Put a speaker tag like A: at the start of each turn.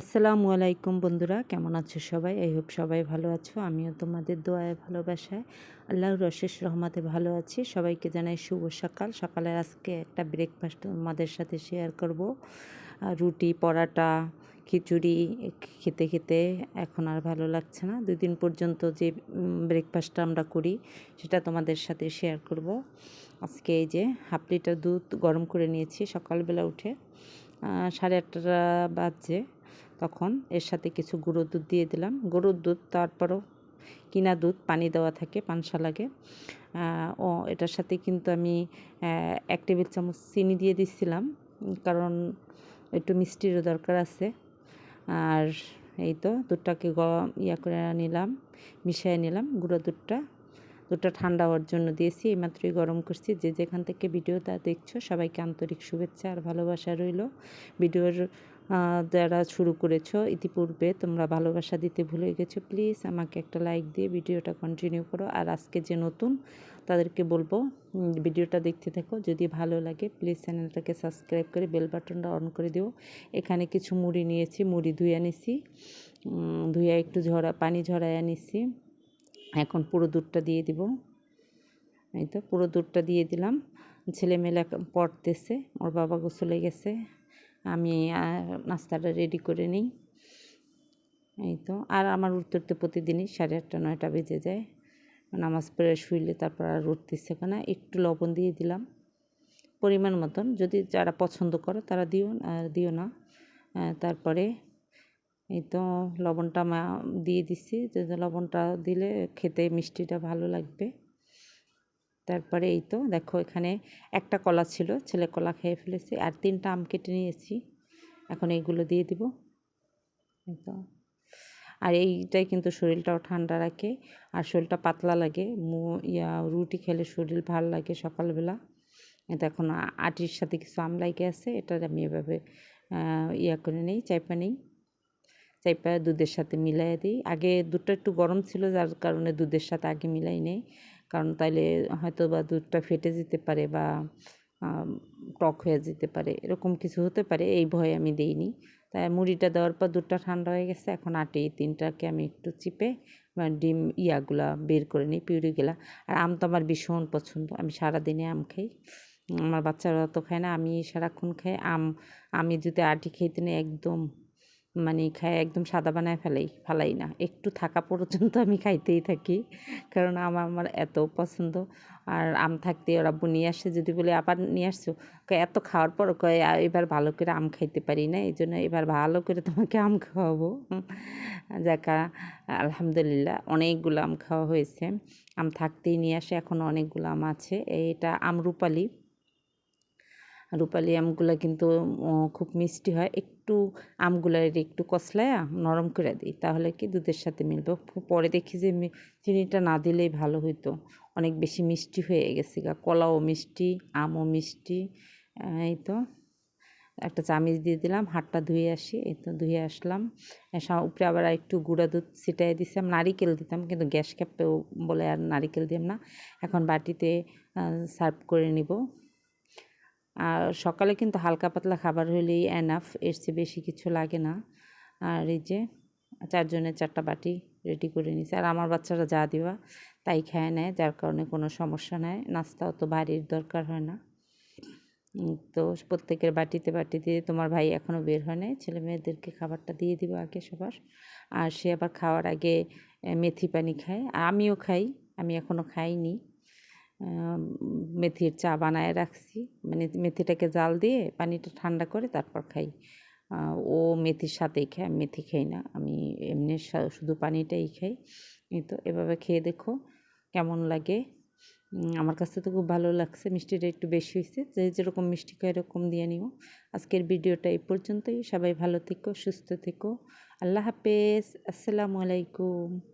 A: আসসালামু আলাইকুম বন্ধুরা, কেমন আছো সবাই? এই হোপ সবাই ভালো আছো। আমিও তোমাদের দোয়ায় ভালোবাসায়, আল্লাহর অশেষ রহমাতে ভালো আছি। সবাইকে জানাই শুভ সকাল। সকালে আজকে একটা ব্রেকফাস্ট তোমাদের সাথে শেয়ার করব। রুটি, পরাটা, খিচুড়ি, খেতে খেতে। এখন আর ভালো লাগছে না। দুই দিন পর্যন্ত যে ব্রেকফাস্টটা আমরা করি, সেটা তোমাদের সাথে শেয়ার করব। আজকে এই যে, হাফ লিটার দুধ গরম করে নিয়েছি সকালবেলা উঠে। সাড়ে আটটা বাজছে তখন এর সাথে কিছু গুঁড়ো দুধ দিয়ে দিলাম। গরুর দুধ তারপরও কিনা দুধ, পানি দেওয়া থাকে, পানসা লাগে। ও এটার সাথে কিন্তু আমি এক টেবিল চামচ চিনি দিয়ে দিচ্ছিলাম কারণ একটু মিষ্টিরও দরকার আছে। আর এই তো দুধটাকে গ, ইয়া করে নিলাম মিশিয়ে নিলাম গুঁড়ো দুধটা। দুধটা ঠান্ডা হওয়ার জন্য দিয়েছি, এইমাত্রই গরম করছি। যে যেখান থেকে ভিডিওটা দেখছ, সবাইকে আন্তরিক শুভেচ্ছা আর ভালোবাসা রইল। ভিডিওর যারা শুরু করেছ, ইতিপূর্বে তোমরা ভালোবাসা দিতে ভুলে গেছো, প্লিজ আমাকে একটা লাইক দিয়ে ভিডিওটা কন্টিনিউ করো। আর আজকে যে নতুন, তাদেরকে বলব ভিডিওটা দেখতে থাকো। যদি ভালো লাগে, প্লিজ চ্যানেলটাকে সাবস্ক্রাইব করে বেল বাটনটা অন করে দিও। এখানে কিছু মুড়ি নিয়েছি, মুড়ি ধুয়ে নিছি ধুয়ে একটু ঝরা, পানি ঝরাইয়া নিছি এখন পুরো দুধটা দিয়ে দিব। এই তো পুরো দুধটা দিয়ে দিলাম। ছেলেমেয়েরা পড়তেছে, ওর বাবা গোসলে গেছে। আমি নাস্তাটা রেডি করে নিই। এই তো, আর আমার উঠতে উঠতে প্রতিদিনই সাড়ে আটটা, নয়টা বেজে যায়। নামাজ পড়ে শুইলে তারপর আর উঠতেছে কেনা একটু লবণ দিয়ে দিলাম। পরিমাণ মতন। যদি যারা পছন্দ করো তারা দিও, আর দিও না। তারপরে এই তো লবণটা মা দিয়ে দিচ্ছি লবণটা দিলে খেতে মিষ্টিটা ভালো লাগবে। তারপরে এই তো দেখো এখানে একটা কলা ছিল, ছেলে কলা খেয়ে ফেলেছি। আর তিনটা আম কেটে নিয়েছি। এখন এইগুলো দিয়ে দিব। এই তো। আর এইটাই কিন্তু শরীরটাও ঠান্ডা রাখে। আর শরীরটা পাতলা লাগে। ইয়া, রুটি খেলে শরীর ভালো লাগে সকালবেলা। এটা এখন আটির সাথে কিছু আমলাইকে আছে। এটা আমি এভাবে ইয়া করে নিই, চাইপা নিই। চাইপা দুধের সাথে মিলাই দিই। আগে দুধটা একটু গরম ছিল, যার কারণে দুধের সাথে আগে মিলাই নেই। কারণ তাইলে হয়তো বা দুধটা ফেটে যেতে পারে বা টক হয়ে যেতে পারে, এরকম কিছু হতে পারে, এই ভয়ে আমি দিইনি। তাই মুড়িটা দেওয়ার পর দুধটা ঠান্ডা হয়ে গেছে, এখন আটে তিনটাকে আমি একটু চিপে ডিম ইয়াগুলা বের করে নিই, পিউরিগুলা। আর আম তো আমার ভীষণ পছন্দ, আমি সারাদিনে আম খাই। আমার বাচ্চারা তো খায় না, আমি সারাক্ষণ খাই। আম, আমি যদি আটি খেতে নেই, একদম মানে খাই, একদম সাদা বানায় ফেলাই ফেলাই না। একটু থাকা পর্যন্ত আমি খাইতেই থাকি, কারণ আম, আমার এত পছন্দ। আর আম থাকতে ওরা নিয়ে আসে, যদি বলে, আবার নিয়ে আসছো? এত খাওয়ার পর, কয়ে এবার ভালো করে আম খাইতে পারি না এই জন্য এবার ভালো করে তোমাকে আম খাওয়াবো। যাকা আলহামদুলিল্লাহ, অনেকগুলো আম খাওয়া হয়েছে। আম থাকতেই নিয়ে আসে, এখন অনেকগুলো আম আছে। এটা আম রূপালি আমগুলো কিন্তু খুব মিষ্টি হয়। একটু আমগুলার একটু কষলায়া নরম করে দিই, তাহলে কি দুধের সাথে মিলবে। পরে দেখি যে চিনিটা না দিলেই ভালো হইতো। অনেক বেশি মিষ্টি হয়ে গেছে গা। কলাও মিষ্টি, আমও মিষ্টি এই তো। একটা চামিচ দিয়ে দিলাম, হাতটা ধুয়ে আসি, এই তো ধুয়ে আসলাম। উপরে আবার একটু গুঁড়া দুধ ছিটাই দিছিলাম, নারিকেল দিতাম, কিন্তু গ্যাস ক্যাপেও বলে আর নারিকেল দিলাম না। এখন বাটিতে সার্ভ করে নিব। সকালে কিন্তু হালকা পাতলা খাবার হলেই এনাফ এর চেয়ে বেশি কিছু লাগে না। আর এই যে চারজনের চারটা বাটি রেডি করে নিছে আর আমার বাচ্চারা যা দিবা তাই খায় নেয়, যার কারণে কোনো সমস্যা নেয় নাস্তাও তো বাড়ির দরকার হয় না। তো প্রত্যেকের বাটিতে বাটিতে তোমার ভাই এখনও বের হয় নাই। ছেলে মেয়েদেরকে খাবারটা দিয়ে দিব আগে সবার। আর সে আবার খাওয়ার আগে মেথি পানি খায়। আর আমিও খাই, আমি এখনও খাইনি। মেথির চা বানায় রাখছি। মানে মেথিটাকে জাল দিয়ে পানিটা ঠান্ডা করে তারপর খাই। ও মেথির সাথেই আমি মেথি খাই না। আমি এমনি শুধু পানিটাই খাই। এই তো, এভাবে খেয়ে দেখো কেমন লাগে। আমার কাছে তো খুব ভালো লাগছে, মিষ্টিটা একটু বেশি হয়েছে। যে যেরকম মিষ্টি খায় এরকম দিয়ে নিও। আজকের ভিডিওটা এই পর্যন্তই। সবাই ভালো থেকো, সুস্থ থেকো। আল্লাহ হাফেজ। আসসালামু আলাইকুম।